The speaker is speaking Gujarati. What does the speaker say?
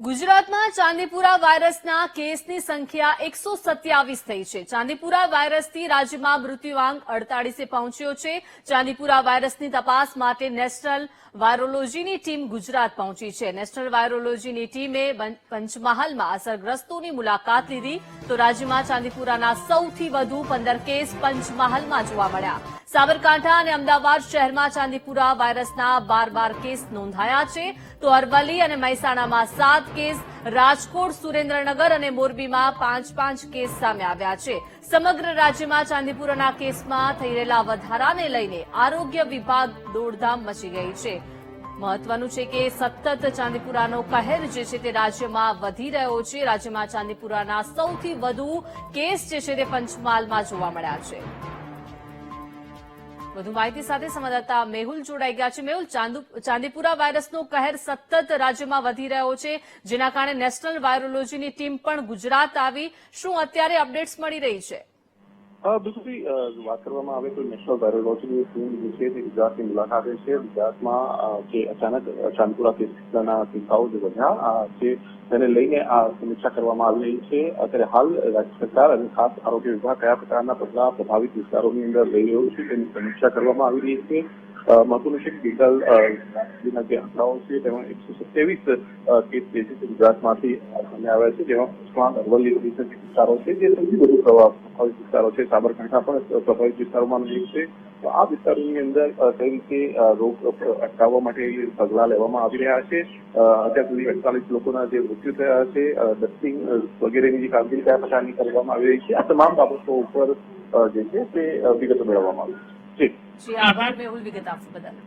ગુજરાતમાં ચાંદીપુરા વાયરસના કેસની સંખ્યા એકસો સત્યાવીસ થઈ છે. ચાંદીપુરા વાયરસથી રાજ્યમાં મૃત્યુઆંક અડતાળીસે પહોંચ્યો છે. ચાંદીપુરા વાયરસની તપાસ માટે નેશનલ વાયરોલોજીની ટીમ ગુજરાત પહોંચી છે. નેશનલ વાયરોલોજીની ટીમે પંચમહાલમાં અસરગ્રસ્તોની મુલાકાત લીધી. તો રાજ્યમાં ચાંદીપુરાના સૌથી વધુ પંદર કેસ પંચમહાલમાં જોવા મળ્યા. સાબરકાંઠા અને અમદાવાદ શહેરમાં ચાંદીપુરા વાયરસના બાર બાર કેસ નોંધાયા છે. તો અરવલ્લી અને મહેસાણામાં સાત કેસ, રાજકોટ, સુરેન્દ્રનગર અને મોરબીમાં પાંચ પાંચ કેસ સામે આવ્યા છે. સમગ્ર રાજ્યમાં ચાંદીપુરાના કેસમાં થઈ રહેલા વધારાને લઈને આરોગ્ય વિભાગ દોડધામ મચી ગઈ છે. મહત્વનું છે કે સતત ચાંદીપુરાનો કહેર જે છે તે રાજ્યમાં વધી રહ્યો છે. રાજ્યમાં ચાંદીપુરાના સૌથી વધુ કેસ જે છે તે પંચમહાલમાં જોવા મળ્યા છે. વધુ માહિતી સાથે સંવાદદાતા મેહુલ જોડાઈ ગયા છે. મેહુલ, ચાંદુ- ચાંદીપુરા વાયરસનો કહેર સતત રાજ્યમાં વધી રહ્યો છે, જેના કારણે નેશનલ વાયરોલોજીની ટીમ પણ ગુજરાત આવી. શું અત્યારે અપડેટ્સ મળી રહી છે? બિલકુલ વાત કરવામાં આવે તો નેશનલ વાયરોલોજીની ટીમ જે છે ગુજરાતની મુલાકાતે છે. ગુજરાતમાં જે અચાનક ચાંદપુરા કેસના કિસ્સાઓ જે વધ્યા જે તેને લઈને આ સમીક્ષા કરવામાં આવી રહી છે. અત્યારે હાલ રાજ્ય સરકાર અને ખાસ આરોગ્ય વિભાગ કયા પ્રકારના પગલાં પ્રભાવિત વિસ્તારોની અંદર લઈ રહ્યું છે તેની સમીક્ષા કરવામાં આવી રહી છે. મહત્વનું છે કે ગઈકાલ જેના જે આંકડાઓ છે, તેમાં એકસો સત્યાવીસ કેસ જે છે ગુજરાતમાંથી સામે આવ્યા છે. જેમાં અરવલ્લી સહિત વિસ્તારો છે, જે સૌથી વધુ પ્રભાવિત વિસ્તારો છે. સાબરકાંઠા પણ પ્રભાવિત વિસ્તારોમાં એક છે. તો આ વિસ્તારોની અંદર કઈ રીતે રોગ અટકાવવા માટે પગલા લેવામાં આવી રહ્યા છે? અત્યાર સુધી અડતાલીસ લોકોના જે મૃત્યુ થયા છે ડસ્ટિંગ વગેરેની જે કામગીરી કયા પ્રકારની કરવામાં આવી રહી છે. આ તમામ બાબતો ઉપર જે છે તે વિગતો મેળવવામાં આવી છે. જી આભાર મેહુલ વિગત આપવા બદલ